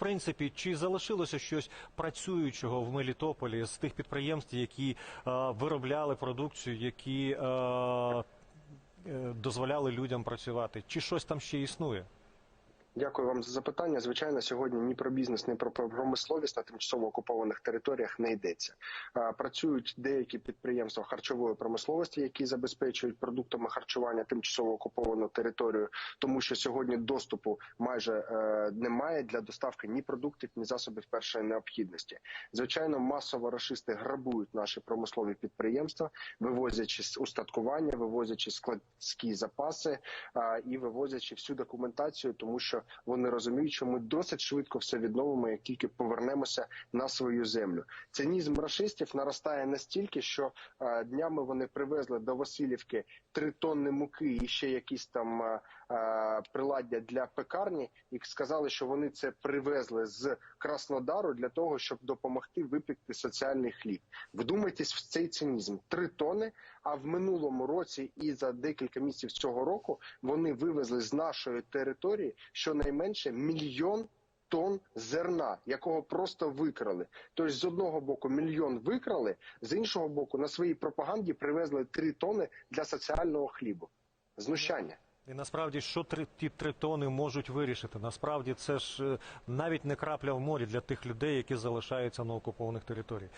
принципі, чи залишилося щось працюючого в Мелітополі з тих підприємств, які е, виробляли продукцію, які е, е, дозволяли людям працювати? Чи щось там ще існує? Дякую вам за запитання. Звичайно, сьогодні ні про бізнес, ні про промисловість на тимчасово окупованих територіях не йдеться. Працюють деякі підприємства харчової промисловості, які забезпечують продуктами харчування тимчасово окуповану територію, тому що сьогодні доступу майже е, немає для доставки ні продуктів, ні засобів першої необхідності. Звичайно, масово рашисти грабують наші промислові підприємства, вивозячи устаткування, вивозячи складські запаси і вивозячи всю документацію, тому що вони розуміють, що ми досить швидко все відновимо, як тільки повернемося на свою землю. Цинізм рашистів наростає настільки, що днями вони привезли до Васильівки три тонни муки і ще якісь там а, а, приладдя для пекарні, і сказали, що вони це привезли з Краснодару для того, щоб допомогти випекти соціальний хліб. Вдумайтесь в цей цинізм: три тони. А в минулому році і за декілька місяців цього року вони вивезли з нашої території щонайменше мільйон. Тонн зерна, якого просто викрали. Тобто, з одного боку мільйон викрали, з іншого боку, на своїй пропаганді привезли три тони для соціального хлібу. Знущання. І насправді, що три, ті три тони можуть вирішити? Насправді це ж е, навіть не крапля в морі для тих людей, які залишаються на окупованих територіях.